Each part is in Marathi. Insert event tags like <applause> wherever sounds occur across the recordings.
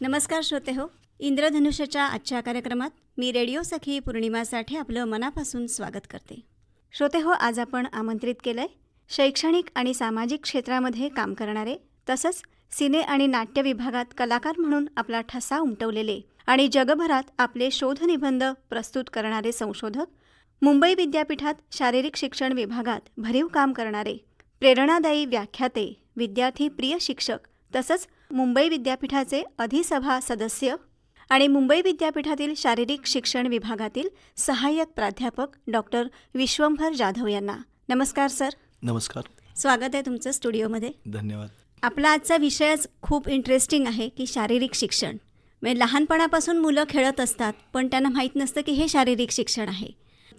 नमस्कार श्रोते हो इंद्रधनुष्याच्या आजच्या कार्यक्रमात मी रेडिओ सखी पौर्णिमासाठी आपलं मनापासून स्वागत करते. श्रोते हो आज आपण आमंत्रित केलं आहे शैक्षणिक आणि सामाजिक क्षेत्रामध्ये काम करणारे तसंच सिने आणि नाट्य विभागात कलाकार म्हणून आपला ठसा उमटवलेले आणि जगभरात आपले शोधनिबंध प्रस्तुत करणारे संशोधक मुंबई विद्यापीठात शारीरिक शिक्षण विभागात भरीव काम करणारे प्रेरणादायी व्याख्याते विद्यार्थी प्रिय शिक्षक तसंच मुंबई विद्यापीठाचे अधिसभा सदस्य आणि मुंबई विद्यापीठातील शारीरिक शिक्षण विभागातील सहाय्यक प्राध्यापक डॉक्टर विश्वंभर जाधव यांना. नमस्कार सर. नमस्कार. स्वागत आहे तुमचं स्टुडिओमध्ये. धन्यवाद. आपला आजचा विषयच खूप इंटरेस्टिंग आहे की शारीरिक शिक्षण. म्हणजे लहानपणापासून मुलं खेळत असतात पण त्यांना माहीत नसतं की हे शारीरिक शिक्षण आहे.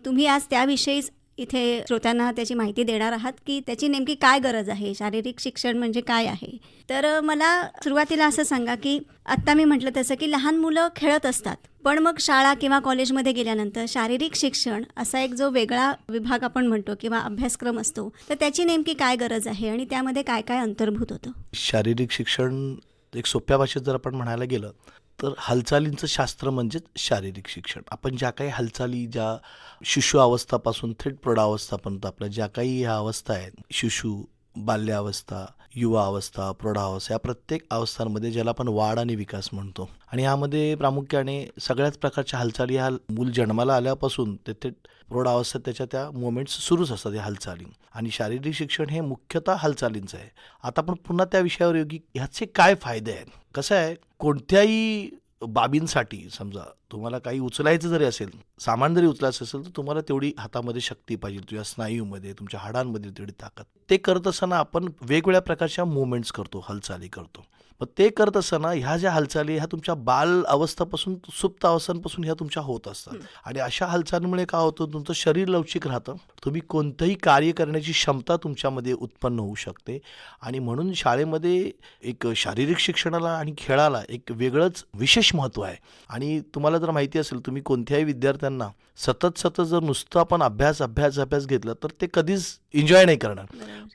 तुम्ही आज त्याविषयीच इथे श्रोत्यांना त्याची माहिती देणार आहात की त्याची नेमकी काय गरज आहे? शारीरिक शिक्षण म्हणजे काय आहे? तर मला सुरुवातीला असं सांगा की आत्ता मी म्हटलं तसं की लहान मुलं खेळत असतात. पण मग शाळा किंवा कॉलेजमध्ये गेल्यानंतर शारीरिक शिक्षण असा एक जो वेगळा विभाग आपण म्हणतो किंवा अभ्यासक्रम असतो तर त्याची नेमकी काय गरज आहे आणि त्यामध्ये काय काय अंतर्भूत होतं? शारीरिक शिक्षण एक सोप्या भाषेत जर आपण म्हणायला गेलं तर हालचालींचं शास्त्र म्हणजेच शारीरिक शिक्षण. आपण ज्या काही हालचाली ज्या शिशु अवस्थापासून थेट प्रौढावस्थापर्यंत आपल्या ज्या काही ह्या अवस्था आहेत शिशु बाल्यावस्था युवा अवस्था प्रौढावस्था या प्रत्येक अवस्थांमध्ये ज्याला आपण वाढ आणि विकास म्हणतो. आणि यामध्ये प्रामुख्याने सगळ्याच प्रकारच्या हालचाली ह्या मूल जन्माला आल्यापासून ते ते प्रौढावस्थेत त्याच्या त्या मोमेंट्स सुरूच असतात या हालचाली. आणि शारीरिक शिक्षण हे मुख्यतः हालचालींचं आहे. आता आपण पुन्हा त्या विषयावर योगी ह्याचे काय फायदे आहेत? कसं आहे? कोणत्याही बाबींसाठी समजा तुम्हाला काही उचलायचं जरी असेल सामान जरी उचलायचं असेल तर तुम्हाला तेवढी हातामध्ये शक्ती पाहिजे तुझ्या स्नायूमध्ये तुमच्या हाडांमध्ये तेवढी ताकद. ते करत असताना आपण वेगवेगळ्या प्रकारच्या मुवमेंट्स करतो हालचाली करतो. मग ते करत असताना ह्या ज्या हालचाली ह्या तुमच्या बाल अवस्थापासून सुप्त अवस्थांपासून ह्या तुमच्या होत असतात. आणि अशा हालचालीमुळे काय होतं तुमचं शरीर लवचिक राहतं. तुम्ही कोणतंही कार्य करण्याची क्षमता तुमच्यामध्ये उत्पन्न होऊ शकते. आणि म्हणून शाळेमध्ये एक शारीरिक शिक्षणाला आणि खेळाला एक वेगळंच विशेष महत्त्व आहे. आणि तुम्हाला जर माहिती असेल तुम्ही कोणत्याही विद्यार्थ्यांना सतत सतत जर नुसतं आपण अभ्यास अभ्यास अभ्यास घेतला तर ते कधीच एन्जॉय नाही करणार.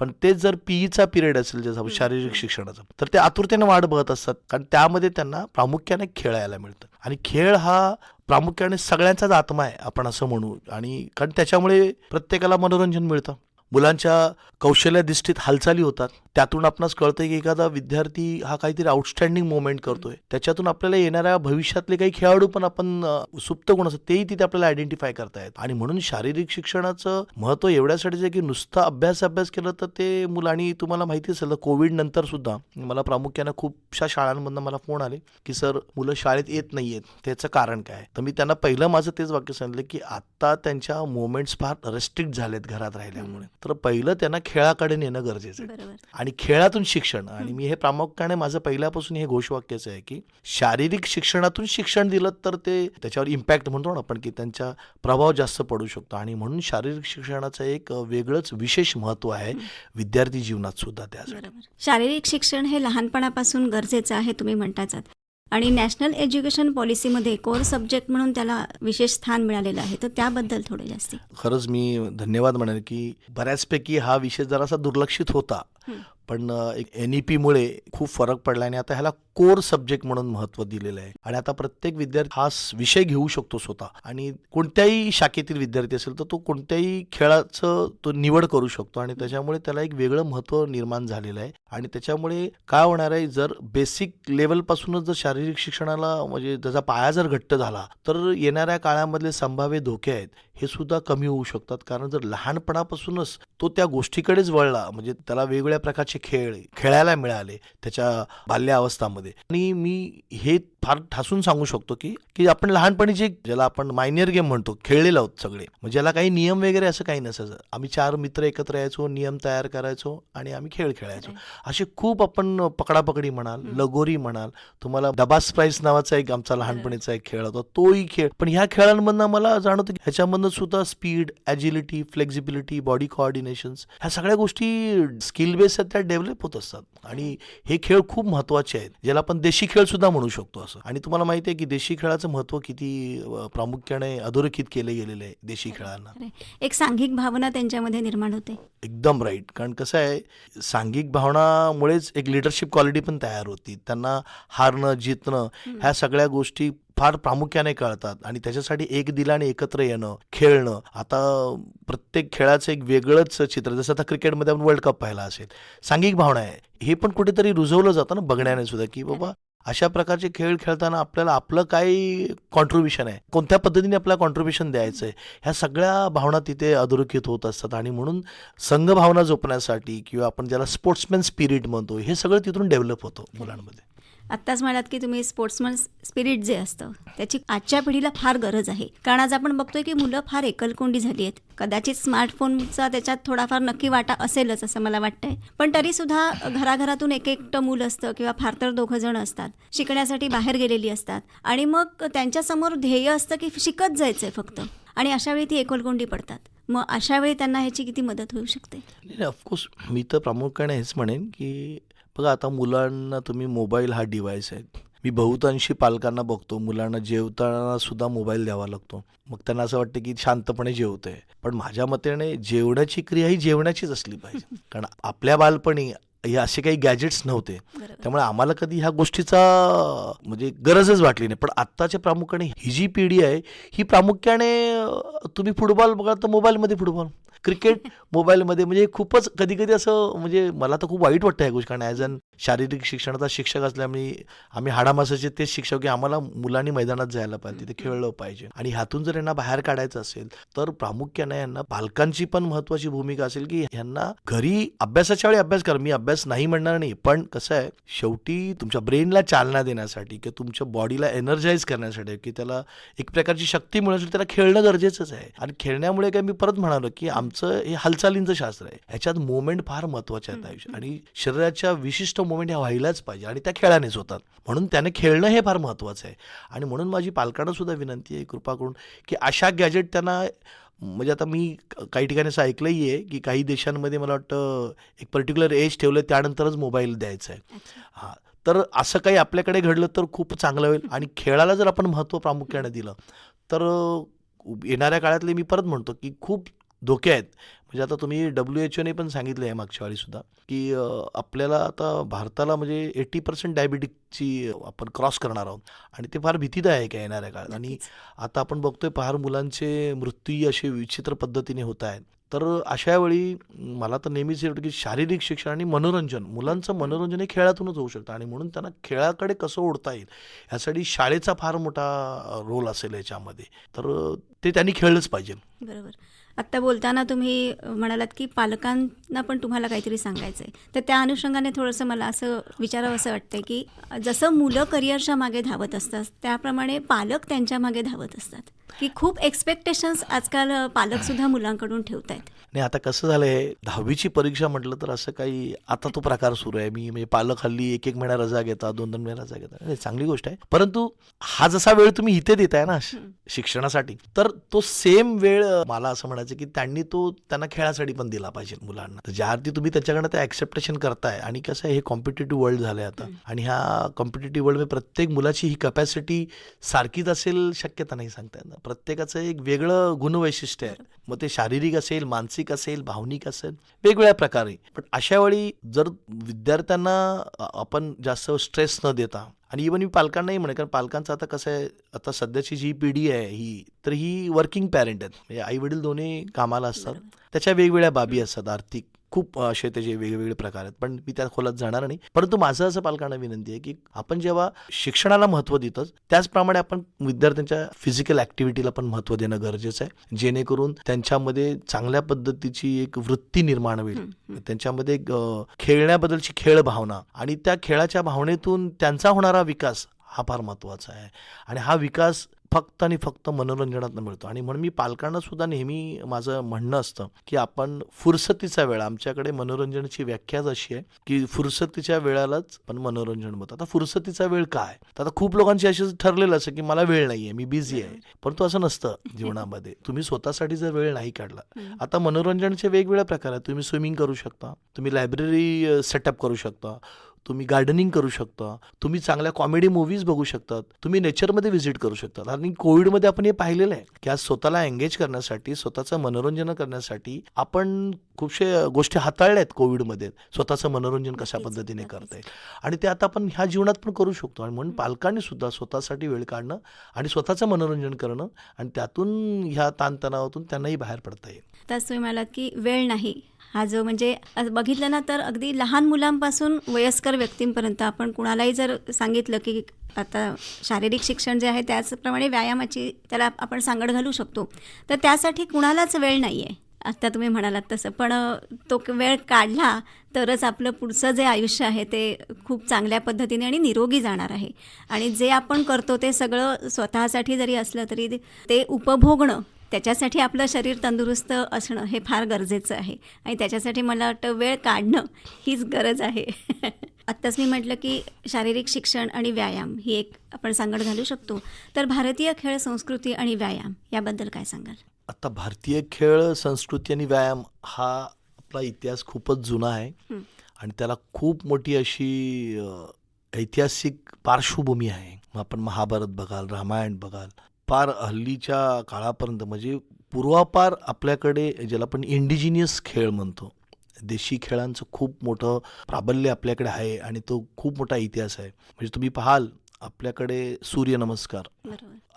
पण तेच जर पीईचा पिरियड असेल ज्याचा शारीरिक शिक्षणाचा तर ते आतुरतेने वाट बघत असतात. कारण त्यामध्ये त्यांना प्रामुख्याने खेळायला मिळतं. आणि खेळ हा प्रामुख्याने सगळ्यांचाच आत्मा आहे आपण असं म्हणू. आणि कारण त्याच्यामुळे प्रत्येकाला मनोरंजन मिळतं. मुलांच्या कौशल्याधिष्ठित हालचाली होतात. त्यातून आपणास कळतं की एखादा विद्यार्थी हा काहीतरी आउटस्टँडिंग मोमेंट करतोय. त्याच्यातून आपल्याला येणाऱ्या भविष्यातले काही खेळाडू पण आपण सुप्त गुण असतात तेही तिथे आपल्याला आयडेंटिफाय करता येत आणि म्हणून शारीरिक शिक्षणाचं महत्त्व एवढ्यासाठीच आहे की नुसतं अभ्यास अभ्यास केलं तर ते मुलं आणि तुम्हाला माहिती असेल कोविड नंतर सुद्धा मला प्रामुख्यानं खूपशा शाळांमधनं मला फोन आले की सर मुलं शाळेत येत नाहीयेत. त्याचं कारण काय? तर मी त्यांना पहिलं माझं तेच वाक्य सांगितलं की आता त्यांच्या मोमेंट्स फार रेस्ट्रिक्ट झालेत घरात राहिल्यामुळे. तर पहिलं त्यांना खेळाकडे नेणं गरजेचं आहे. आणि खेळातून शिक्षण. आणि मी हे प्रामुख्याने माझं पहिल्यापासून हे घोषवाक्यच आहे की शारीरिक शिक्षणातून शिक्षण दिलं तर ते त्याच्यावर इम्पॅक्ट म्हणतो ना आपण की त्यांचा प्रभाव जास्त पडू शकतो. आणि म्हणून शारीरिक शिक्षणाचं एक वेगळंच विशेष महत्त्व आहे विद्यार्थी जीवनात सुद्धा त्यासाठी बरोबर. शारीरिक शिक्षण हे लहानपणापासून गरजेचं आहे तुम्ही म्हणताच. आणि नॅशनल एज्युकेशन पॉलिसीमध्ये कोर सब्जेक्ट म्हणून त्याला विशेष स्थान मिळालेलं आहे तर त्याबद्दल थोडे जास्ती. खरंच मी धन्यवाद म्हणेन की बऱ्याचपैकी हा विषय जरासा दुर्लक्षित होता. पण एक एन ई पीमुळे खूप फरक पडला आणि आता ह्याला कोर सब्जेक्ट म्हणून महत्त्व दिलेलं आहे. आणि आता प्रत्येक विद्यार्थी हा विषय घेऊ शकतो स्वतः. आणि कोणत्याही शाखेतील विद्यार्थी असेल तर तो कोणत्याही खेळाचं तो निवड करू शकतो आणि त्याच्यामुळे त्याला एक वेगळं महत्त्व निर्माण झालेलं आहे. आणि त्याच्यामुळे काय होणार आहे जर बेसिक लेवलपासूनच जर शारीरिक शिक्षणाला म्हणजे त्याचा पाया जर घट्ट झाला तर येणाऱ्या काळामधले संभाव्य धोके आहेत. हे सुद्धा कमी होऊ शकतात. कारण जर लहानपणापासूनच तो त्या गोष्टीकडेच वळला म्हणजे त्याला वेगवेगळ्या प्रकारचे खेळ खेळायला मिळाले त्याच्या बाल्यावस्थामध्ये. आणि मी हे फार ठासून सांगू शकतो की की आपण लहानपणी जे ज्याला आपण मायनियर गेम म्हणतो खेळलेलो आहोत सगळे. म्हणजे ज्याला काही नियम वगैरे असं काही नसायचं. आम्ही चार मित्र एकत्र यायचो नियम तयार करायचो आणि आम्ही खेळ खेळायचो. असे खूप आपण पकडापकडी म्हणाल लगोरी म्हणाल तुम्हाला डबास प्राईस नावाचा एक आमचा लहानपणीचा एक खेळ होता तोही खेळ. पण ह्या खेळांमधनं मला जाणवतं की ह्याच्यामधनं सुद्धा speed agility flexibility body coordinations ह्या सगळ्या गोष्टी स्किल बेस त्या डेव्हलप होत असतात. आणि हे खेळ खूप महत्त्वाचे आहेत ज्याला आपण देशी खेळ सुद्धा म्हणू शकतो असं. आणि तुम्हाला माहिती आहे की देशी खेळाचं महत्त्व किती प्रामुख्याने अधोरेखित केले गेलेले आहे देशी खेळांना. एक सांघिक भावना त्यांच्यामध्ये निर्माण होते. एकदम राईट कारण कसं आहे सांघिक भावनामुळेच एक लिडरशिप क्वालिटी पण तयार होती. त्यांना हारणं जितणं ह्या सगळ्या गोष्टी फार प्रामुख्याने कळतात. आणि त्याच्यासाठी एक दिलाने एकत्र येणं खेळणं. आता प्रत्येक खेळाचं एक वेगळंच चित्र जसं आता क्रिकेटमध्ये आपण वर्ल्ड कप पाहिला असेल. सांघिक भावना आहे. हे पण कुठेतरी रुजवलं जातं ना बघण्याने सुद्धा की बाबा अशा प्रकारचे खेळ खेळताना आपल्याला आपलं काय कॉन्ट्रीब्युशन आहे. कोणत्या पद्धतीने आपल्याला कॉन्ट्रीब्युशन द्यायचं आहे ह्या सगळ्या भावना तिथे अधोरेखित होत असतात. आणि म्हणून संघ भावना जोपण्यासाठी किंवा आपण ज्याला स्पोर्ट्समॅन स्पिरिट म्हणतो हे सगळं तिथून डेव्हलप होतं मुलांमध्ये. आत्ताच म्हणालात की तुम्ही स्पोर्ट्समन स्पिरिट जे असतं त्याची आजच्या पिढीला फार गरज आहे. कारण आज आपण बघतोय की मुलं फार एकलकोंडी झाली आहेत. कदाचित स्मार्टफोनचा त्याच्यात थोडाफार नक्की वाटा असेलच असं मला वाटतंय. पण तरी सुद्धा घराघरातून एक एकटं मूल असतं किंवा फार तर दोघं जण असतात शिकण्यासाठी बाहेर गेलेली असतात. आणि मग त्यांच्यासमोर ध्येय असतं की शिकत जायचंय फक्त. आणि अशा वेळी ती एकलकोंडी पडतात. मग अशा वेळी त्यांना ह्याची किती मदत होऊ शकते? ऑफकोर्स मी तर प्रामुख्याने हेच म्हणेन की बघा आता मुलांना तुम्ही मोबाईल हा डिव्हाइस आहे. मी बहुतांशी पालकांना बघतो मुलांना जेवताना सुद्धा मोबाईल द्यावा लागतो. मग त्यांना असं वाटतं की शांतपणे जेवतंय. पण माझ्या मतेने जेवणाची क्रिया ही जेवणाचीच असली पाहिजे. कारण आपल्या बालपणी हे असे काही गॅजेट्स नव्हते. त्यामुळे आम्हाला कधी ह्या गोष्टीचा म्हणजे गरजच वाटली नाही. पण आत्ताच्या प्रामुख्याने ही जी पिढी आहे ही प्रामुख्याने तुम्ही फुटबॉल बघा तर मोबाईलमध्ये फुटबॉल क्रिकेट मोबाईलमध्ये म्हणजे खूपच कधी कधी असं म्हणजे मला तर खूप वाईट वाटतं ह्या गोष्टी कारण ॲज अन शारीरिक शिक्षणाचा शिक्षक असल्यामुळे आम्ही हाडामासाचे तेच शिक्षक की आम्हाला मुलांनी मैदानात जायला पाहिजे तिथे खेळलं पाहिजे. आणि ह्यातून जर यांना बाहेर काढायचं असेल तर प्रामुख्याने यांना पालकांची पण महत्वाची भूमिका असेल की यांना घरी अभ्यासाच्या वेळी अभ्यास करा. मी अभ्यास नाही म्हणणार नाही पण कसं आहे शेवटी तुमच्या ब्रेनला चालना देण्यासाठी किंवा तुमच्या बॉडीला एनर्जाईज करण्यासाठी की त्याला एक प्रकारची शक्ती मिळण्यासाठी त्याला खेळणं गरजेचंच आहे. आणि खेळण्यामुळे काय मी परत म्हणालो की आमचं हे हालचालींचं शास्त्र आहे. ह्याच्यात मोमेंट फार महत्त्वाचे आहेत आयुष्य आणि शरीराच्या विशिष्ट मोमेंट ह्या व्हायलाच पाहिजे आणि त्या खेळानेच होतात. म्हणून त्याने खेळणं हे फार महत्वाचं आहे. आणि म्हणून माझी पालकांना सुद्धा विनंती आहे कृपा करून की अशा गॅजेट त्यांना म्हणजे आता मी काही ठिकाणी असं ऐकलंही आहे की काही देशांमध्ये मला वाटतं एक पर्टिक्युलर एज ठेवलं त्यानंतरच मोबाईल द्यायचा आहे. हां. तर असं काही आपल्याकडे घडलं तर खूप चांगलं होईल. आणि खेळाला जर आपण महत्त्व प्रामुख्याने दिलं तर येणाऱ्या काळातले मी परत म्हणतो की खूप धोके आहेत. म्हणजे आता तुम्ही डब्ल्यू एच ओने पण सांगितलं आहे मागच्या वेळीसुद्धा की आपल्याला आता भारताला म्हणजे एटी पर्सेंट डायबिटिकची आपण क्रॉस करणार आहोत. आणि ते फार भीतीदायक आहे येणाऱ्या काळात. आणि. आता आपण बघतोय फार मुलांचे मृत्यू असे विचित्र पद्धतीने होत आहेत. तर अशा वेळी मला तर नेहमीच हे वाटतं की शारीरिक शिक्षण आणि मनोरंजन मुलांचं मनोरंजन हे खेळातूनच होऊ शकतं. आणि म्हणून त्यांना खेळाकडे कसं ओढता येईल यासाठी शाळेचा फार मोठा रोल असेल याच्यामध्ये. तर ते त्यांनी खेळलंच पाहिजे. बरोबर. आत्ता बोलताना तुम्ही म्हणालात की पालकां पालकांना पण तुम्हाला काहीतरी सांगायचं आहे तर त्या अनुषंगाने थोडंसं मला असं विचारावं असं वाटतं की जसं मुलं करिअरच्या मागे धावत असतात त्याप्रमाणे पालक त्यांच्या मागे धावत असतात. की खूप एक्सपेक्टेशन्स आजकाल पालकसुद्धा मुलांकडून ठेवत आहेत नाही आता कसं झालंय दहावीची परीक्षा म्हटलं तर असं काही आता तो प्रकार सुरू आहे. मी म्हणजे पालक हल्ली एक एक महिना रजा घेतात दोन दोन महिना रजा घेतात. चांगली गोष्ट आहे. परंतु हा जसा वेळ तुम्ही इथे देताय ना शिक्षणासाठी तर तो सेम वेळ मला असं म्हणायचं की त्यांनी तो त्यांना खेळासाठी पण दिला पाहिजे मुलांना. तर ज्या अर्थी तुम्ही त्याच्याकडनं ते ऍक्सेप्टेशन करताय आणि कसं आहे हे कॉम्पिटेटिव्ह वर्ल्ड झालंय आता. आणि ह्या कॉम्पिटेटिव्ह वर्ल्ड प्रत्येक मुलाची ही कपॅसिटी सारखीच असेल शक्यता नाही सांगता येणार प्रत्येकाचं एक वेगळं गुणवैशिष्ट्य आहे. मग ते शारीरिक असेल मानसिक असेल भावनिक असेल वेगवेगळ्या प्रकारे. पण अशा वेळी जर विद्यार्थ्यांना आपण जास्त स्ट्रेस न देता आणि इवन मी पालकांनाही म्हणे कारण पालकांचं आता कसं आहे आता सध्याची जी पिढी आहे ही तर ही वर्किंग पॅरेंट आहेत म्हणजे आई वडील दोन्ही कामाला असतात. त्याच्या वेगवेगळ्या बाबी असतात आर्थिक खूप असे त्याचे वेगवेगळे प्रकार आहेत. पण मी त्या खोलात जाणार नाही. परंतु माझं असं पालकांना विनंती आहे की आपण जेव्हा शिक्षणाला महत्त्व देतोच त्याचप्रमाणे आपण विद्यार्थ्यांच्या फिजिकल ॲक्टिव्हिटीला पण महत्त्व देणं गरजेचं आहे. जेणेकरून त्यांच्यामध्ये चांगल्या पद्धतीची एक वृत्ती निर्माण होईल. त्यांच्यामध्ये एक, खेळण्याबद्दलची खेळ भावना आणि त्या खेळाच्या भावनेतून त्यांचा होणारा विकास हा फार महत्त्वाचा आहे. आणि हा विकास फक्त आणि फक्त मनोरंजनातनं मिळतो. आणि म्हणून मी पालकांना सुद्धा नेहमी माझं म्हणणं असतं की आपण फुरसतीचा वेळ आमच्याकडे मनोरंजनाची व्याख्याच अशी आहे की फुरसतीच्या वेळालाच पण मनोरंजन होतं आता फुरसतीचा वेळ काय? तर आता खूप लोकांची अशी ठरलेलं असं की मला वेळ नाहीये मी बिझी आहे. परंतु असं नसतं जीवनामध्ये. तुम्ही स्वतःसाठी जर वेळ नाही काढला. आता मनोरंजनाचे वेगवेगळ्या प्रकार आहेत. तुम्ही स्विमिंग करू शकता तुम्ही लायब्ररी सेटअप करू शकता तुम्ही गार्डनिंग करू शकता. तुम्ही चांगल्या कॉमेडी मूव्हीज बघू शकतात. तुम्ही नेचरमध्ये व्हिजिट करू शकतात. आणि कोविडमध्ये आपण हे पाहिलेलं आहे की आज स्वतःला एंगेज करण्यासाठी स्वतःचं मनोरंजन करण्यासाठी आपण खूपशे गोष्टी हाताळल्या आहेत कोविडमध्ये. स्वतःचं मनोरंजन कशा पद्धतीने. करता येईल? आणि ते आता आपण ह्या जीवनात पण करू शकतो. आणि म्हणून पालकांनी सुद्धा स्वतःसाठी वेळ काढणं आणि स्वतःचं मनोरंजन करणं आणि त्यातून ह्या ताणतणावातून त्यांनाही बाहेर पडता येईल. त्याच तुम्ही म्हणालात की वेळ नाही. हा जो म्हणजे बघितलं ना तर अगदी लहान मुलांपासून वयस्कर व्यक्तींपर्यंत आपण कुणालाही जर सांगितलं की आता शारीरिक शिक्षण जे आहे त्याचप्रमाणे व्यायामाची त्याला आपण सांगड घालू शकतो. तर त्यासाठी कुणालाच वेळ नाही आहे आत्ता तुम्ही म्हणालात तसं. पण तो क- वेळ काढला तरच आपलं पुढचं जे आयुष्य आहे ते खूप चांगल्या पद्धतीने आणि निरोगी जाणार आहे. आणि जे आपण करतो ते सगळं स्वतःसाठी जरी असलं तरी ते उपभोगणं त्याच्यासाठी आपलं शरीर तंदुरुस्त असणं हे फार गरजेचं आहे. आणि त्याच्यासाठी मला वाटतं वेळ काढणं हीच गरज आहे. <laughs> आत्ताच मी म्हटलं की शारीरिक शिक्षण आणि व्यायाम ही एक आपण सांगड घालू शकतो. तर भारतीय खेळ संस्कृती आणि व्यायाम याबद्दल काय सांगाल? आता भारतीय खेळ संस्कृती आणि व्यायाम हा आपला इतिहास खूपच जुना आहे. आणि त्याला खूप मोठी अशी ऐतिहासिक पार्श्वभूमी आहे. मग आपण महाभारत बघाल रामायण बघाल फार हल्लीच्या काळापर्यंत म्हणजे पूर्वापार आपल्याकडे ज्याला आपण इंडिजिनियस खेळ म्हणतो. देशी खेळांचं खूप मोठं प्राबल्य आपल्याकडे आहे आणि तो खूप मोठा इतिहास आहे. म्हणजे तुम्ही पाहाल आपल्याकडे सूर्यनमस्कार.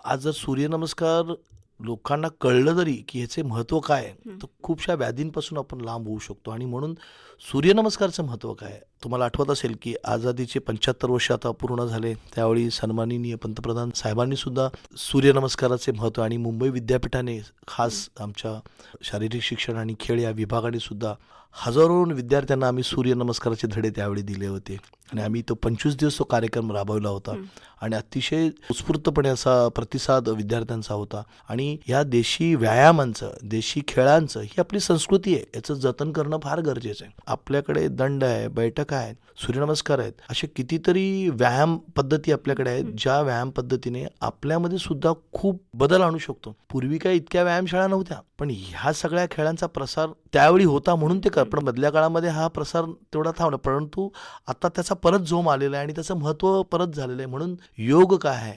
आज जर सूर्यनमस्कार लोकांना कळलं जरी की ह्याचे महत्त्व काय. तर खूपशा व्याधींपासून आपण लांब होऊ शकतो आणि म्हणून सूर्यनमस्कारचं महत्त्व काय? तुम्हाला आठवत असेल की आझादीचे पंच्याहत्तर वर्ष आता पूर्ण झाले. त्यावेळी सन्माननीय पंतप्रधान साहेबांनी सुद्धा सूर्यनमस्काराचे महत्त्व आणि मुंबई विद्यापीठाने खास आमच्या शारीरिक शिक्षण आणि खेळ या विभागाने सुद्धा हजारो विद्यार्थ्यांना आम्ही सूर्यनमस्काराचे धडे त्यावेळी दिले होते. आणि आम्ही तो पंचवीस दिवस तो कार्यक्रम राबवला होता. आणि अतिशय उत्स्फूर्तपणे असा प्रतिसाद विद्यार्थ्यांचा होता. आणि या देशी व्यायामांचं देशी खेळांचं ही आपली संस्कृती आहे. याचं जतन करणं फार गरजेचं आहे. आपल्याकडे दंड आहे बैठक आहेत सूर्यनमस्कार आहेत असे कितीतरी व्यायाम पद्धती आपल्याकडे आहेत ज्या व्यायाम पद्धतीने आपल्यामध्ये सुद्धा खूप बदल आणू शकतो. पूर्वी काय इतक्या व्यायामशाळा नव्हत्या पण ह्या सगळ्या खेळांचा प्रसार त्यावेळी होता म्हणून ते कर पण मधल्या काळामध्ये हा प्रसार तेवढा थांबला परंतु आता त्याचा परत जोम आलेला आहे आणि त्याचं महत्त्व परत झालेलं आहे म्हणून योग काय आहे?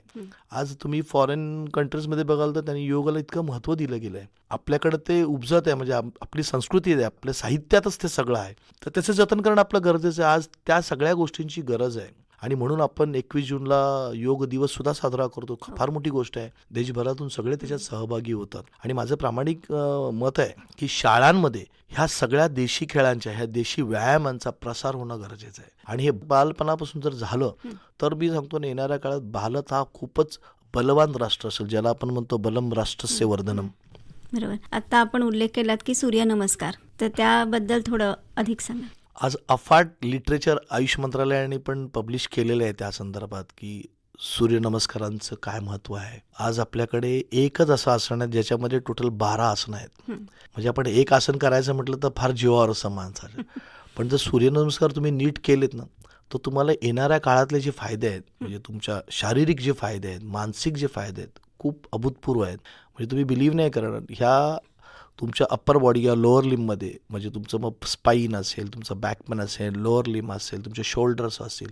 आज तुम्ही फॉरेन कंट्रीजमध्ये बघाल तर त्यांनी योगाला इतकं महत्त्व दिलं गेलं आहे आपल्याकडं ते उपजत आहे म्हणजे आपली संस्कृती आहे आपल्या साहित्यातच ते सगळं आहे. तर त्याचं जतन करणं आपलं गरजेचं आहे. आज त्या सगळ्या गोष्टींची गरज आहे. आणि म्हणून आपण एकवीस जूनला योग दिवस सुद्धा साजरा करतो. फार मोठी गोष्ट आहे. देशभरातून सगळे त्याच्यात सहभागी होतात. आणि माझं प्रामाणिक मत आहे की शाळांमध्ये ह्या सगळ्या देशी खेळांच्या ह्या देशी व्यायामांचा प्रसार होणं गरजेचं आहे. आणि हे बालपणापासून जर झालं हं. तर मी सांगतो ना येणाऱ्या काळात भारत हा खूपच बलवान राष्ट्र असेल ज्याला आपण म्हणतो बलम राष्ट्रस्य वर्धनम. बरोबर. आत्ता आपण उल्लेख केलात की सूर्यनमस्कार. तर त्याबद्दल थोडं अधिक सांगा. आज अफाट लिटरेचर आयुष मंत्रालयाने पण पब्लिश केलेलं आहे त्या संदर्भात की सूर्यनमस्कारांचं काय महत्त्व आहे. आज आपल्याकडे एकच असं आसन आहे ज्याच्यामध्ये टोटल बारा आसनं आहेत. म्हणजे आपण एक आसन करायचं म्हटलं तर फार जीवावर असं माणसाचं <laughs> पण जर सूर्यनमस्कार तुम्ही नीट केलेत ना तर तुम्हाला येणाऱ्या काळातले जे फायदे आहेत म्हणजे तुमच्या शारीरिक जे फायदे आहेत मानसिक जे फायदे आहेत खूप अभूतपूर्व आहेत. म्हणजे तुम्ही बिलीव्ह नाही करणार. ह्या तुमच्या अप्पर बॉडी या लोअर लिममध्ये म्हणजे तुमचं मग स्पाईन असेल तुमचं बॅकमॅन असेल लोअर लिम असेल तुमचे शोल्डर्स असतील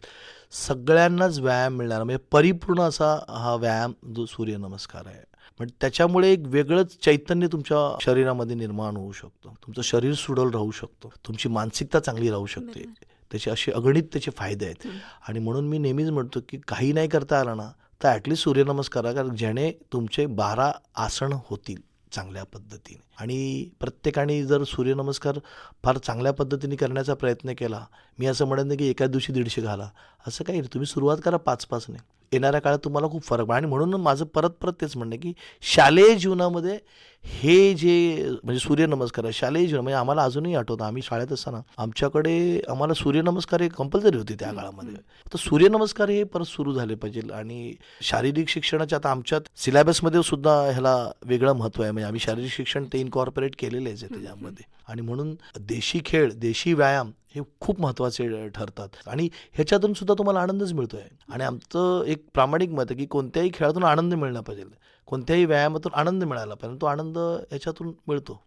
सगळ्यांनाच व्यायाम मिळणार. म्हणजे परिपूर्ण असा हा व्यायाम जो सूर्यनमस्कार आहे. म्हणजे त्याच्यामुळे एक वेगळंच चैतन्य तुमच्या शरीरामध्ये निर्माण होऊ शकतं. तुमचं शरीर सुडल राहू शकतं. तुमची मानसिकता चांगली राहू शकते. त्याचे असे अगणित त्याचे फायदे आहेत. आणि म्हणून मी नेहमीच म्हणतो की काही नाही करता आलं ना तर ॲटलिस्ट सूर्यनमस्कार करा कारण ज्याने तुमचे बारा आसन होतील चांगल्या पद्धतीने. आणि प्रत्येकाने जर सूर्यनमस्कार फार चांगल्या पद्धतीने करण्याचा प्रयत्न केला मी असं म्हणत नाही की एका दिवशी दीडशे घाला. असं काही नाही. तुम्ही सुरुवात करा पाच पाचने येणाऱ्या काळात तुम्हाला खूप फरक पडेल आणि म्हणून माझं परत परत तेच म्हणणं की शालेय जीवनामध्ये हे जे म्हणजे सूर्यनमस्कार आहे शालेय जीवन म्हणजे आम्हाला अजूनही आठवतं आम्ही शाळेत असताना आमच्याकडे आम्हाला सूर्यनमस्कार हे कंपल्सरी होते त्या काळामध्ये. तर सूर्यनमस्कार हे परत सुरू झाले पाहिजे. आणि शारीरिक शिक्षणाच्या आता आमच्यात सिलेबसमध्ये सुद्धा ह्याला वेगळं महत्त्व आहे. म्हणजे आम्ही शारीरिक शिक्षण ते इन्कॉर्पोरेट केलेलेच आहे त्याच्यामध्ये. आणि म्हणून देशी खेळ देशी व्यायाम हे खूप महत्त्वाचे ठरतात. आणि ह्याच्यातून सुद्धा तुम्हाला आनंदच मिळतो आहे आणि आमचं एक प्रामाणिक मत आहे की कोणत्याही खेळातून आनंद मिळला पाहिजे. कोणत्याही व्यायामातून आनंद मिळाला पाहिजे. तो आनंद ह्याच्यातून मिळतो.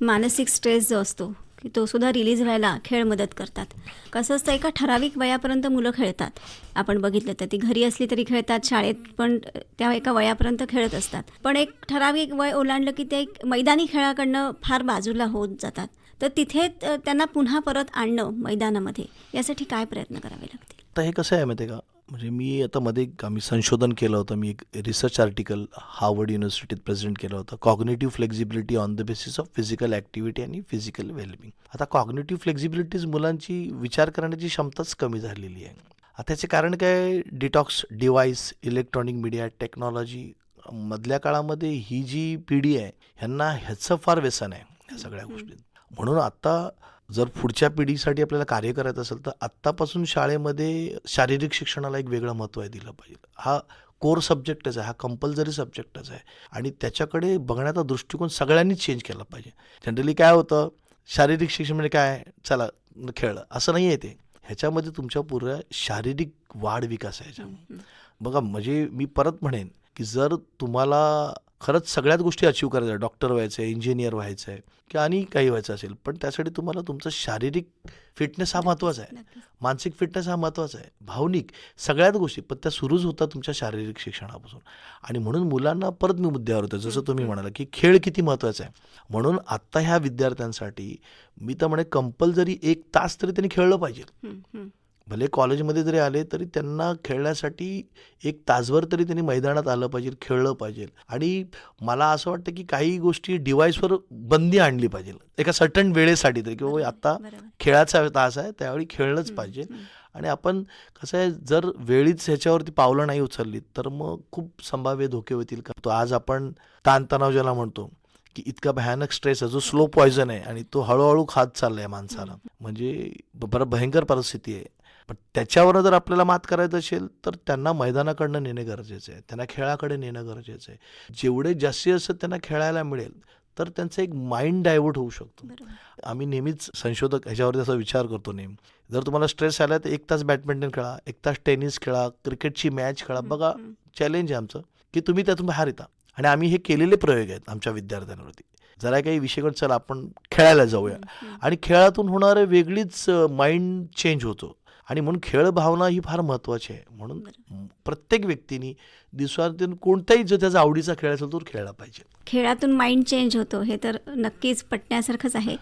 मानसिक स्ट्रेस जो असतो की तो सुद्धा रिलीज व्हायला खेळ मदत करतात. कसं असतं एका ठराविक वयापर्यंत मुलं खेळतात. आपण बघितलं तर ती घरी असली तरी खेळतात शाळेत पण त्या एका वयापर्यंत खेळत असतात. पण एक ठराविक वय ओलांडलं की ते एक मैदानी खेळाकडनं फार बाजूला होत जातात. तर तिथे त्यांना पुन्हा परत आणणं मैदानामध्ये यासाठी काय प्रयत्न करावे लागतील? तर हे कसं आहे माहिती का? म्हणजे मी आता मध्ये आम्ही संशोधन केलं होतं. मी एक रिसर्च आर्टिकल हार्वर्ड युनिव्हर्सिटीत प्रेझेंट केलं होतं. Cognitive flexibility on the basis of physical activity आणि फिजिकल वेलबिंग आता कॉग्नेटिव्ह फ्लेक्झिबिलिटीज मुलांची विचार करण्याची क्षमताच कमी झालेली आहे. आता त्याचे कारण काय? Detox device electronic media technology मधल्या काळामध्ये ही जी पिढी आहे ह्यांना ह्याचं फार व्यसन आहे ह्या सगळ्या गोष्टीत. म्हणून आता जर पुढच्या पिढीसाठी आपल्याला कार्य करायचं असेल तर आत्तापासून शाळेमध्ये शारीरिक शिक्षणाला एक वेगळं महत्त्व आहे दिलं पाहिजे. हा कोर सब्जेक्टच आहे हा कंपल्सरी सब्जेक्टच आहे. आणि त्याच्याकडे बघण्याचा दृष्टिकोन सगळ्यांनीच चेंज केला पाहिजे. जनरली काय होतं शारीरिक शिक्षण म्हणजे काय? चला खेळ. असं नाही आहे ते. ह्याच्यामध्ये तुमच्या पुऱ्या शारीरिक वाढ विकास आहे. ह्याच्यामध्ये बघा म्हणजे मी परत म्हणेन की जर तुम्हाला खरंच सगळ्याच गोष्टी अचीव करायच्या. डॉक्टर व्हायचं आहे इंजिनियर व्हायचं आहे किंवा आणि काही व्हायचं असेल. पण त्यासाठी तुम्हाला तुमचं शारीरिक फिटनेस हा महत्त्वाचा आहे. मानसिक फिटनेस हा महत्त्वाचा आहे. भावनिक सगळ्याच गोष्टी. पण त्या सुरूच होतात तुमच्या शारीरिक शिक्षणापासून. आणि म्हणून मुलांना परत मी मुद्द्यावर होतो जसं तुम्ही म्हणाला की खेळ किती महत्त्वाचा आहे. म्हणून आत्ता ह्या विद्यार्थ्यांसाठी मी तर म्हणे कंपल्सरी एक तास तरी त्यांनी खेळलं पाहिजे. भले कॉलेजमध्ये जरी आले तरी त्यांना खेळण्यासाठी एक तासभर तरी त्यांनी मैदानात आलं पाहिजे खेळलं पाहिजे. आणि मला असं वाटतं की काही गोष्टी डिव्हाइसवर बंदी आणली पाहिजे. एका सर्टन वेळेसाठी तरी. किंवा बरोबर, आता बरोबर. खेळाचा तास आहे त्यावेळी खेळलंच पाहिजे. आणि आपण कसं आहे जर वेळीच ह्याच्यावरती पावलं नाही उचलली तर मग खूप संभाव्य धोके होतील. का तो आज आपण ताणतणाव ज्याला म्हणतो की इतका भयानक स्ट्रेस आहे जो स्लो पॉयझन आहे आणि तो हळूहळू खात चाललाय माणसाला. म्हणजे बरं भयंकर परिस्थिती आहे. पण त्याच्यावर जर आपल्याला मात करायचं असेल तर त्यांना मैदानाकडनं नेणे गरजेचं आहे. त्यांना खेळाकडे नेणं गरजेचं आहे. जेवढे जास्तीत जास्त त्यांना खेळायला मिळेल तर त्यांचं एक माइंड डायव्हर्ट होऊ शकतो. आम्ही नेहमीच संशोधक ह्याच्यावरती असा विचार करतो नेहमी. जर तुम्हाला स्ट्रेस आला तर एक तास बॅडमिंटन खेळा एक तास टेनिस खेळा क्रिकेटची मॅच खेळा. बघा. चॅलेंज आहे आमचं की तुम्ही त्यातून बाहेर येता. आणि आम्ही हे केलेले प्रयोग आहेत आमच्या विद्यार्थ्यांवरती. जरा काही विषय करून चला आपण खेळायला जाऊया. आणि खेळातून होणारे वेगळीच माइंड चेंज होतो. आणि म्हणून खेळ भावना ही फार महत्त्वाची आहे. म्हणून प्रत्येक व्यक्तीने दिवसातून कोणताही जो त्याचा आवडीचा खेळ असेल तो खेळला पाहिजे. खेळातून माइंड चेंज होतो हे तर नक्कीच पटण्यासारखंच आहे.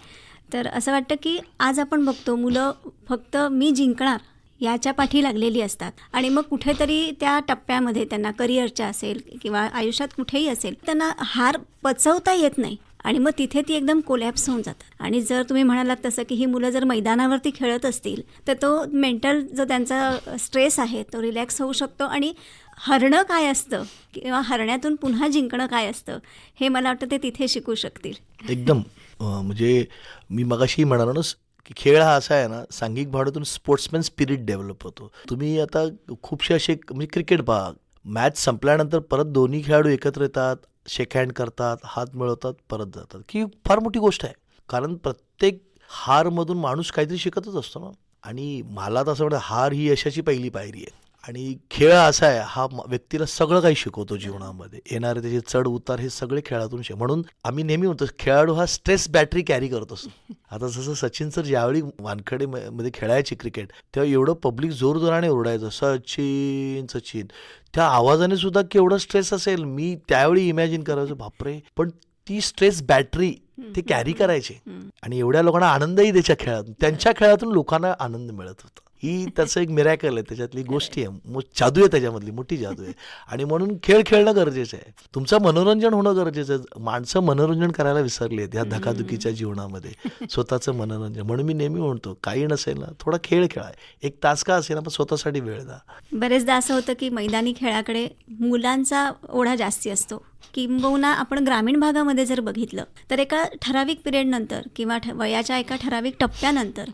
तर असं वाटतं की आज आपण बघतो मुलं फक्त मी जिंकणार याच्या पाठी लागलेली असतात. आणि मग कुठेतरी त्या टप्प्यामध्ये त्यांना करिअरच्या असेल किंवा आयुष्यात कुठेही असेल त्यांना हार पचवता येत नाही. आणि मग तिथे ती एकदम कोलॅप्स होऊन जातात. आणि जर तुम्ही म्हणालात तसं की ही मुलं जर मैदानावरती खेळत असतील तर तो मेंटल जो त्यांचा स्ट्रेस आहे तो रिलॅक्स होऊ शकतो. आणि हरणं काय असतं किंवा हरण्यातून पुन्हा जिंकणं काय असतं हे मला वाटतं ते तिथे शिकू शकतील. एकदम. म्हणजे मी मगाशी म्हणालो ना की खेळ हा असा आहे ना सांघिक भावनेतून स्पोर्ट्समॅन स्पिरिट डेव्हलप होतो. तुम्ही आता खूपसे असे म्हणजे क्रिकेट पहा मॅच संपल्यानंतर परत दोन्ही खेळाडू एकत्र येतात शेक हँड करतात हात मिळवतात परत जातात. की फार मोठी गोष्ट आहे. कारण प्रत्येक हारमधून माणूस काहीतरी शिकतच असतो ना. आणि मला तर असं वाटतं हार ही यशाची पहिली पायरी आहे. आणि खेळ असा आहे हा व्यक्तीला सगळं काही शिकवतो जीवनामध्ये. येणारे त्याचे चढ उतार हे सगळे खेळातून शिक म्हणून आम्ही नेहमी म्हणतो खेळाडू हा स्ट्रेस बॅटरी कॅरी करत असतो. आता जसं सचिन सर ज्यावेळी वानखडे मध्ये खेळायचे क्रिकेट तेव्हा एवढं पब्लिक जोरजोराने ओरडायचं सचिन सचिन. त्या आवाजाने सुद्धा केवढं स्ट्रेस असेल मी त्यावेळी इमॅजिन करायचो बापरे. पण ती स्ट्रेस बॅटरी ते कॅरी करायचे. आणि एवढ्या लोकांना आनंदही द्यायच्या खेळातून त्यांच्या खेळातून लोकांना आनंद मिळत होता. ही <laughs> त्याचं एक मिरॅकल आहे. त्याच्यातली गोष्टी आहे. जादू आहे त्याच्यामधली. मोठी जादू आहे. आणि म्हणून खेळ खेळणं गरजेचं आहे. तुमचं मनोरंजन होणं गरजेचं आहे. माणसं मनोरंजन करायला विसरली आहेत या धकाधुकीच्या जीवनामध्ये. <laughs> स्वतःचं मनोरंजन. म्हणून मी नेहमी म्हणतो काही नसेल ना थोडा खेळ खेळा. एक तास का असेल ना पण स्वतःसाठी वेळ द्या. बरेचदा असं होतं की मैदानी खेळाकडे मुलांचा ओढा जास्ती असतो. किंबहुना आपण ग्रामीण भागामध्ये जर बघितलं तर एका ठराविक पिरियडनंतर किंवा ठ वयाच्या एका ठराविक टप्प्यानंतर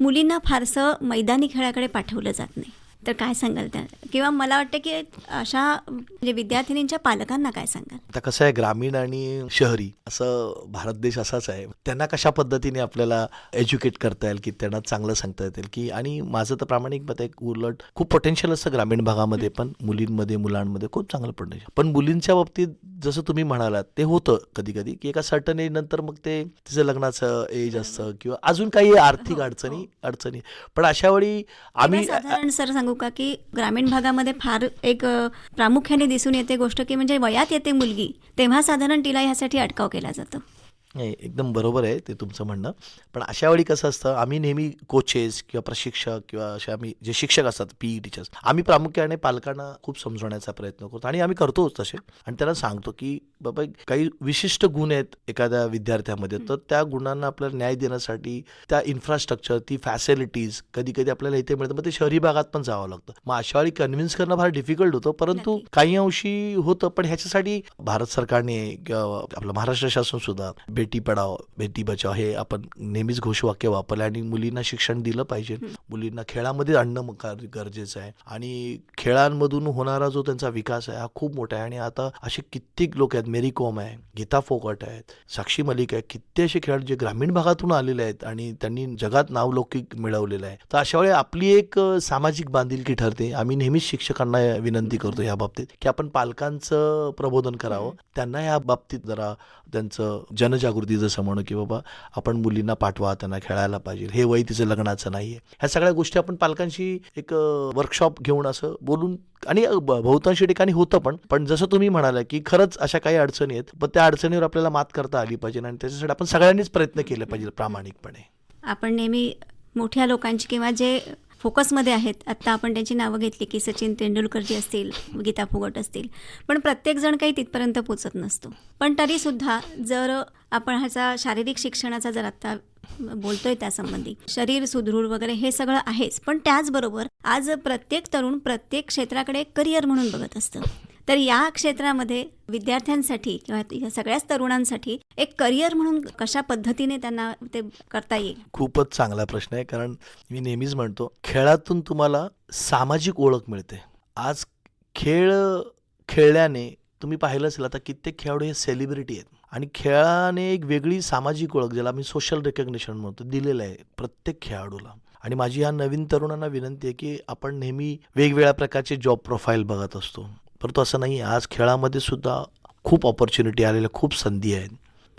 मुलींना फारसं मैदानी खेळाकडे पाठवलं जात नाही. तर काय सांगाल त्या? किंवा मला वाटतं की अशा म्हणजे विद्यार्थिनींच्या पालकांना काय सांगाल? आता कसं आहे ग्रामीण आणि शहरी असं भारत देश असाच आहे. त्यांना कशा पद्धतीने आपल्याला एज्युकेट करता येईल की त्यांना चांगलं सांगता येतील की आणि माझं तर प्रामाणिक मत आहे उलट खूप पोटेन्शियल असतं ग्रामीण भागामध्ये पण मुलींमध्ये मुलांमध्ये खूप चांगलं पोटेन्शियल पण मुलींच्या बाबतीत जसं तुम्ही म्हणालात ते होतं कधी कधी की एका सर्टन एज नंतर मग ते तिचं लग्नाचं एज असतं किंवा अजून काही आर्थिक हो, अडचणी हो. अडचणी पण अशा वेळी आम्ही सर सांगू का की ग्रामीण भागामध्ये फार एक प्रामुख्याने दिसून येते गोष्ट की म्हणजे वयात येते मुलगी तेव्हा साधारण तिला ह्यासाठी अटकाव केला जातो. नाही एकदम बरोबर आहे ते तुमचं म्हणणं. पण अशा वेळी कसं असतं आम्ही नेहमी कोचेस किंवा प्रशिक्षक किंवा असे आम्ही जे शिक्षक असतात पीई टीचर्स आम्ही प्रामुख्याने पालकांना खूप समजवण्याचा प्रयत्न करतो आणि आम्ही करतोच तसे. आणि त्यांना सांगतो की बाबा काही विशिष्ट गुण आहेत एखाद्या विद्यार्थ्यामध्ये तर त्या गुणांना आपल्याला न्याय देण्यासाठी त्या इन्फ्रास्ट्रक्चर ती फॅसिलिटीज कधी कधी आपल्याला इथे मिळतं मग ते शहरी भागात पण जावं लागतं. मग अशा वेळी कन्व्हिन्स करणं फार डिफिकल्ट होतं परंतु. काही अंशी होतं. पण ह्याच्यासाठी भारत सरकारने किंवा आपलं महाराष्ट्र शासन सुद्धा बेटी पढाओ बेटी बचाओ हे आपण नेहमीच घोषवाक्य वापरलं आणि मुलींना शिक्षण दिलं पाहिजे. मुलींना खेळामध्ये आणणं गरजेचं आहे. आणि खेळांमधून होणारा जो त्यांचा विकास आहे हा खूप मोठा आहे. आणि आता असे कित्येक लोक आहेत मेरी कॉम आहे गीता फोगट आहेत साक्षी मलिक आहे किती असे खेळाडू जे ग्रामीण भागातून आलेले आहेत आणि त्यांनी जगात नावलौकिक मिळवलेलं आहे. तर अशा वेळी आपली एक सामाजिक बांधिलकी ठरते. आम्ही नेहमीच शिक्षकांना विनंती करतो या बाबतीत की आपण पालकांचं प्रबोधन करावं. त्यांना या बाबतीत जरा त्यांचं जनजागृती जसं म्हणू की बाबा आपण मुलींना पाठवा त्यांना खेळायला पाहिजे. हे वय तिचं लग्नाचं नाही आहे ह्या सगळ्या गोष्टी आपण पालकांशी एक वर्कशॉप घेऊन असं बोलून आणि बहुतांशी ठिकाणी होतं पण पण जसं तुम्ही म्हणाला की खरंच अशा काही अडचणी आहेत पण त्या अडचणीवर आपल्याला मात करता आली पाहिजे आणि त्याच्यासाठी आपण सगळ्यांनीच प्रयत्न केले पाहिजे प्रामाणिकपणे. आपण नेहमी मोठ्या लोकांची किंवा जे फोकसमध्ये आहेत. आत्ता आपण त्यांची नावं घेतली की सचिन तेंडुलकरजी असतील गीता फोगट असतील. पण प्रत्येकजण काही तिथपर्यंत पोचत नसतो. पण तरीसुद्धा जर आपण ह्याचा शारीरिक शिक्षणाचा जर आत्ता बोलतोय त्यासंबंधी शरीर सुदृढ वगैरे हे सगळं आहेच. पण त्याचबरोबर आज प्रत्येक तरुण प्रत्येक क्षेत्राकडे करिअर म्हणून बघत असतं. तर या क्षेत्रामध्ये विद्यार्थ्यांसाठी किंवा या सगळ्याच तरुणांसाठी एक करिअर म्हणून कशा पद्धतीने त्यांना ते करता येईल? खूपच चांगला प्रश्न आहे कारण मी नेहमीच म्हणतो खेळातून तुम्हाला सामाजिक ओळख मिळते. आज खेळ खेळल्याने तुम्ही पाहिलं असेल आता कित्येक खेळाडू हे सेलिब्रिटी आहेत. आणि खेळाने एक वेगळी सामाजिक ओळख ज्याला आम्ही सोशल रेकग्निशन म्हणतो दिलेलं आहे प्रत्येक खेळाडूला. आणि माझी ह्या नवीन तरुणांना विनंती आहे की आपण नेहमी वेगवेगळ्या प्रकारचे जॉब प्रोफाईल बघत असतो. परंतु असं नाही आहे आज खेळामध्ये सुद्धा खूप ऑपॉर्च्युनिटी आलेल्या खूप संधी आहेत.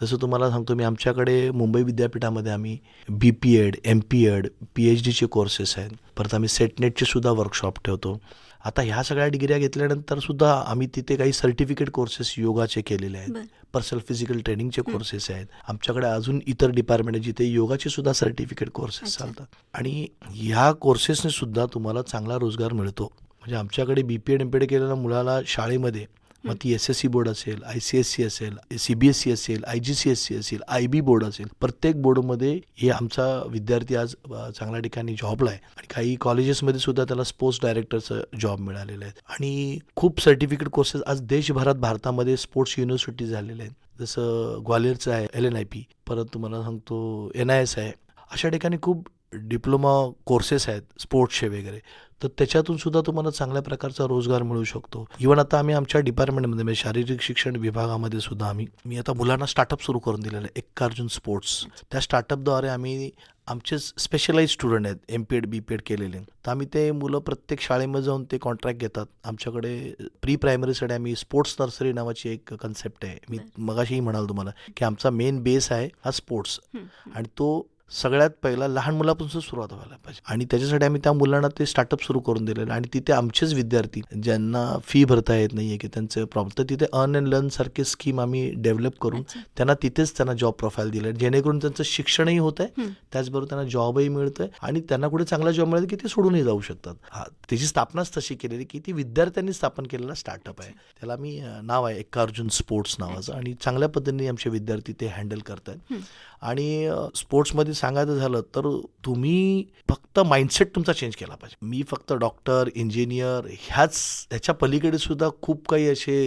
जसं तुम्हाला सांगतो मी आमच्याकडे मुंबई विद्यापीठामध्ये आम्ही B P Ed M P Ed P H डीचे कोर्सेस आहेत. परत आम्ही सेटनेटचे सुद्धा वर्कशॉप ठेवतो. आता ह्या सगळ्या डिग्र्या घेतल्यानंतर सुद्धा आम्ही तिथे काही सर्टिफिकेट कोर्सेस योगाचे केलेले आहेत. पर्सनल फिजिकल ट्रेनिंगचे कोर्सेस आहेत. आमच्याकडे अजून इतर डिपार्टमेंट आहे जिथे योगाचे सुद्धा सर्टिफिकेट कोर्सेस. चालतात. आणि ह्या कोर्सेसने सुद्धा तुम्हाला चांगला रोजगार मिळतो. म्हणजे आमच्याकडे B P Ed M P Ed केलेल्या मुलाला शाळेमध्ये मग ती एस एस सी बोर्ड असेल आय सी एस सी असेल सी बी एस सी असेल I G C S C असेल आय बी बोर्ड असेल प्रत्येक बोर्डमध्ये हे आमचा विद्यार्थी आज चांगल्या ठिकाणी जॉबला आहे. आणि काही कॉलेजेसमध्ये सुद्धा त्याला स्पोर्ट्स डायरेक्टरचं जॉब मिळालेलं आहे. आणि खूप सर्टिफिकेट कोर्सेस आज देशभरात भारतामध्ये स्पोर्ट्स युनिव्हर्सिटी झालेल्या आहेत. जसं ग्वालियरचं आहे एल एन आय पी परत तुम्हाला सांगतो एन आय एस आहे. अशा ठिकाणी खूप डिप्लोमा कोर्सेस आहेत स्पोर्ट्सचे वगैरे. तर त्याच्यातून सुद्धा तुम्हाला चांगल्या प्रकारचा रोजगार मिळू शकतो. इवन आता आम्ही आमच्या डिपार्टमेंटमध्ये म्हणजे शारीरिक शिक्षण विभागामध्ये सुद्धा आम्ही मी आता मुलांना स्टार्टअप सुरू करून दिलेलं आहे एक अर्जुन स्पोर्ट्स त्या स्टार्टअपद्वारे आम्ही आमचे स्पेशलाइज स्टुडंट आहेत M P Ed B P Ed केलेले. तर आम्ही ते मुलं प्रत्येक शाळेमध्ये जाऊन ते कॉन्ट्रॅक्ट घेतात. आमच्याकडे प्री प्रायमरीसाठी आम्ही स्पोर्ट्स नर्सरी नावाची एक कन्सेप्ट आहे. मी मगाशीही म्हणाल तुम्हाला की आमचा मेन बेस आहे हा स्पोर्ट्स आणि तो सगळ्यात पहिला लहान मुलापासून सुरुवात व्हायला पाहिजे. आणि त्याच्यासाठी आम्ही त्या मुलांना ते स्टार्टअप सुरू करून दिलेलं आणि तिथे आमचेच विद्यार्थी ज्यांना फी भरता येत नाही आहे की त्यांचे प्रॉब्लेम तर तिथे अर्न अँड लर्न सारखे स्कीम आम्ही डेव्हलप करून. त्यांना तिथेच त्यांना जॉब प्रोफाईल दिलं जेणेकरून त्यांचं शिक्षणही होत आहे. त्याचबरोबर त्यांना जॉबही मिळतोय. आणि त्यांना कुठे चांगला जॉब मिळेल की ते सोडूनही जाऊ शकतात. हा त्याची स्थापनाच तशी केलेली की ती विद्यार्थ्यांनी स्थापन केलेला स्टार्टअप आहे. त्याला मी अं, नाव आहे एका अर्जुन स्पोर्ट्स नावाचं. आणि चांगल्या पद्धतीने आमचे विद्यार्थी ते हँडल करतात. आणि स्पोर्ट्समध्ये सांगायचं झालं तर तुम्ही फक्त माइंडसेट तुमचा चेंज केला पाहिजे. मी फक्त डॉक्टर इंजिनियर ह्याच ह्याच्या पलीकडे सुद्धा खूप काही असे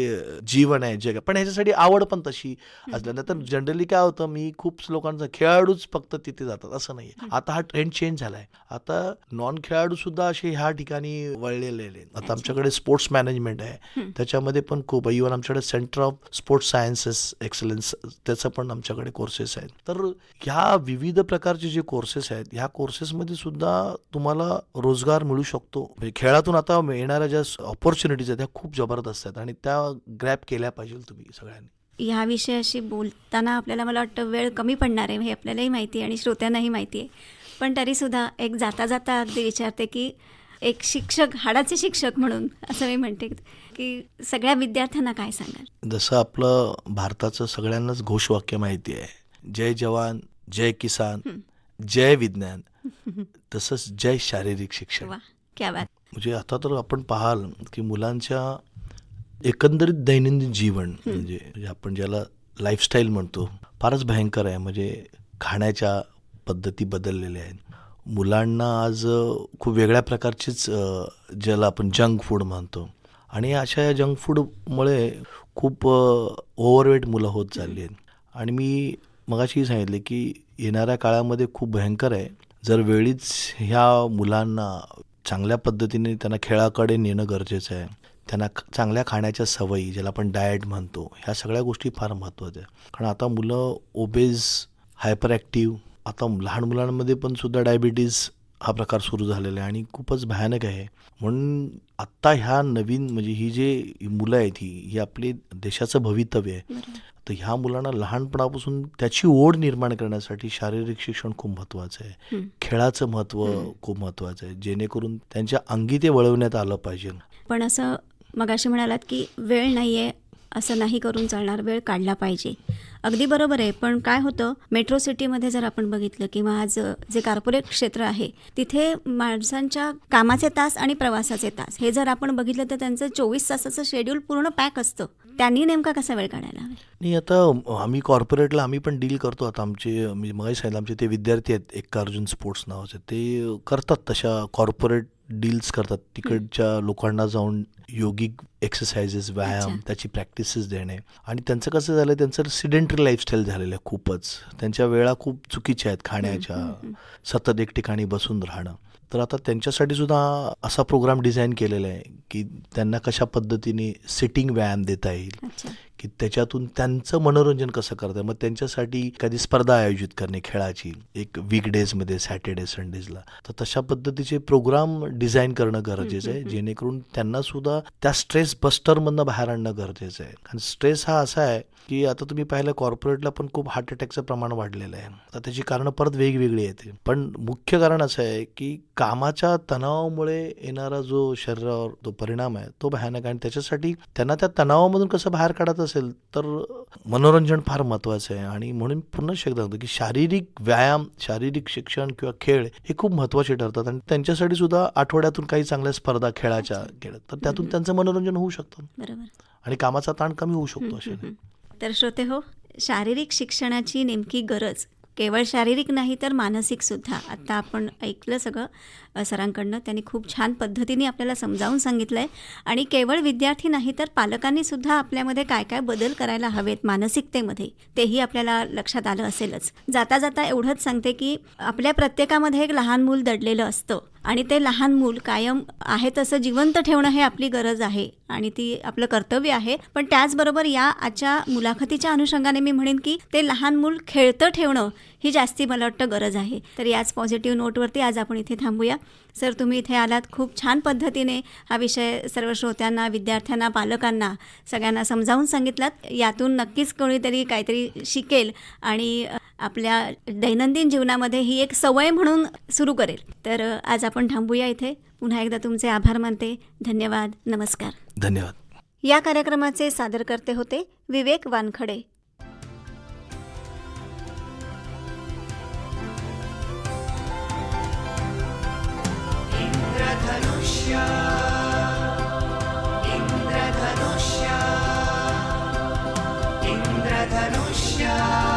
जीवन आहे जग. पण ह्याच्यासाठी आवड पण तशी असल्या तर जनरली काय होतं मी खूप लोकांचा खेळाडूच फक्त तिथे जातात. असं नाही आता हा ट्रेंड चेंज झालाय. आता नॉन खेळाडू सुद्धा असे ह्या ठिकाणी वळलेले आता आमच्याकडे स्पोर्ट्स मॅनेजमेंट आहे. त्याच्यामध्ये पण खूप इव्हन आमच्याकडे centre of sports sciences excellence त्याचं पण आमच्याकडे कोर्सेस आहेत. तर ह्या विविध प्रकारचे जे कोर्सेस आहेत ह्या कोर्सेसमध्ये सुद्धा तुम्हाला रोजगार मिळू शकतो. म्हणजे खेळातून आता येणाऱ्या ज्या ऑपॉर्च्युनिटीज आहेत त्या खूप जबरदस्त आहेत आणि त्या ग्रॅप केल्या पाहिजे तुम्ही सगळ्यांनी. ह्या विषयाशी बोलताना आपल्याला मला वाटतं वेळ कमी पडणार आहे हे आपल्यालाही माहिती आहे आणि श्रोत्यांनाही माहिती आहे. पण तरीसुद्धा एक जाता जाता अगदी विचारते की एक शिक्षक हाडाचे शिक्षक म्हणून असं मी म्हणते की सगळ्या विद्यार्थ्यांना काय सांगाल? जसं आपलं भारताचं सगळ्यांनाच घोषवाक्य माहिती आहे. जय जवान जय किसान जय विज्ञान तसंच जय शारीरिक शिक्षण. वा क्या बात. म्हणजे आता तर आपण पाहाल की मुलांच्या एकंदरीत दैनंदिन जीवन म्हणजे आपण ज्याला लाईफस्टाईल म्हणतो फारच भयंकर आहे. म्हणजे खाण्याच्या पद्धती बदललेल्या आहेत. मुलांना आज खूप वेगळ्या प्रकारचीच ज्याला आपण जंक फूड म्हणतो. आणि अशा या जंक फूडमुळे खूप ओव्हरवेट मुलं होत चालली आहेत. आणि मी मगाशी सांगितले की येणाऱ्या काळामध्ये खूप भयंकर आहे. जर वेळीच ह्या मुलांना चांगल्या पद्धतीने त्यांना खेळाकडे नेणं गरजेचं आहे. त्यांना चांगल्या खाण्याच्या सवयी ज्याला आपण डाएट म्हणतो ह्या सगळ्या गोष्टी फार महत्त्वाच्या आहे कारण आता मुलं ओबेज हायपर ॲक्टिव्ह आता लहान मुलांमध्ये पण सुद्धा डायबिटीज हा प्रकार सुरू झालेला आहे आणि खूपच भयानक आहे. म्हणून आत्ता ह्या नवीन म्हणजे ही जे मुलं आहेत ही ही आपली देशाचं भवितव्य आहे. तर ह्या मुलांना लहानपणापासून त्याची ओढ निर्माण करण्यासाठी शारीरिक शिक्षण खूप महत्त्वाचं आहे. खेळाचं महत्त्व खूप महत्त्वाचं आहे. जेणेकरून त्यांच्या अंगी ते वळवण्यात आलं पाहिजे. पण असं मगाशी म्हणालात की वेळ नाही आहे असं नाही करून चालणार वेळ काढला पाहिजे. अगदी बरोबर आहे. पण काय होतं मेट्रो सिटीमध्ये जर आपण बघितलं किंवा आज जे कॉर्पोरेट क्षेत्र आहे तिथे माणसांच्या कामाचे तास आणि प्रवासाचे तास. हे जर आपण बघितलं तर त्यांचं चोवीस तासाचं शेड्यूल पूर्ण पॅक असतं. त्यांनी नेमका कसा वेळ काढायला नाही आता आम्ही कॉर्पोरेटला आम्ही पण डील करतो. आता आमचे मी मग सांगितलं आमचे ते विद्यार्थी आहेत एक अर्जुन स्पोर्ट्स नावाचे. ते करतात तशा कॉर्पोरेट डील्स करतात. तिकडच्या लोकांना जाऊन योगिक एक्सरसाइजेस व्यायाम. त्याची प्रॅक्टिसेस देणे. आणि त्यांचं कसं झालं त्यांचं सिडेंटरी लाईफस्टाईल झालेलं आहे खूपच. त्यांच्या वेळा खूप चुकीच्या आहेत खाण्याच्या. सतत एक ठिकाणी बसून राहणं. तर आता त्यांच्यासाठी सुद्धा असा प्रोग्राम डिझाईन केलेला आहे की त्यांना कशा पद्धतीने सिटिंग व्यायाम देता येईल. की त्याच्यातून त्यांचं मनोरंजन कसं करतं मग त्यांच्यासाठी एखादी स्पर्धा आयोजित करणे खेळाची एक वीकडेजमध्ये सॅटर्डे संडेजला तर तशा पद्धतीचे प्रोग्राम डिझाईन करणं गरजेचं आहे. जेणेकरून त्यांना सुद्धा त्या स्ट्रेस बस्टरमधनं बाहेर आणणं गरजेचं आहे. कारण स्ट्रेस हा असा आहे की आता तुम्ही पाहिलं कॉर्पोरेटला पण खूप हार्ट अटॅकचं प्रमाण वाढलेलं आहे. तर त्याची कारणं परत वेगवेगळी येते पण मुख्य कारण असं आहे की कामाच्या तणावामुळे येणारा जो शरीरावर तो परिणाम आहे तो भयानक आहे. आणि त्याच्यासाठी त्यांना त्या तणावामधून कसं बाहेर काढत असेल तर मनोरंजन फार महत्त्वाचं आहे. आणि म्हणून पुन्हा एकदा सांगतो की शारीरिक व्यायाम शारीरिक शिक्षण किंवा खेळ हे खूप महत्त्वाचे ठरतात. आणि त्यांच्यासाठी सुद्धा आठवड्यातून काही चांगल्या स्पर्धा खेळाच्या केल्या तर त्यातून त्यांचं मनोरंजन होऊ शकतं. बरोबर. आणि कामाचा ताण कमी होऊ शकतो अशाने तर श्रोते हो शारीरिक शिक्षणाची नेमकी गरज केवळ शारीरिक नाही तर मानसिक सुद्धा. आत्ता आपण ऐकलं सगळं सरांकडनं. त्यांनी खूप छान पद्धतीने आपल्याला समजावून सांगितलं आहे आणि केवळ विद्यार्थी नाही तर पालकांनी सुद्धा आपल्यामध्ये काय काय बदल करायला हवेत मानसिकतेमध्ये तेही आपल्याला लक्षात आलं असेलच. जाता जाता एवढंच सांगते की आपल्या प्रत्येकामध्ये एक लहान मूल दडलेलं असतं. आणि ते लहान मूल कायम आहे तसं जिवंत ठेवणं हे आपली गरज आहे आणि ती आपलं कर्तव्य आहे. पण त्याचबरोबर या आजच्या मुलाखतीच्या अनुषंगाने मी म्हणेन की ते लहान मूल खेळतं ठेवणं ही जास्ती मला वाटतं गरज आहे. तर याच पॉझिटिव्ह नोटवरती आज आपण इथे थांबूया. सर तुम्ही इथे आलात खूप छान पद्धतीने हा विषय सर्व श्रोत्यांना विद्यार्थ्यांना पालकांना सगळ्यांना समजावून सांगितलात. यातून नक्कीच कोणीतरी काहीतरी शिकेल आणि आपल्या दैनंदिन जीवनामध्ये ही एक सवय म्हणून सुरू करेल. तर आज आपण थांबूया इथे. पुन्हा एकदा तुमचे आभार मानते. धन्यवाद. नमस्कार. धन्यवाद. या कार्यक्रमाचे सादरकर्ते होते विवेक वानखडे. इंद्रधनुष्य इंद्रधनुष्य इंद्रधनुष्य।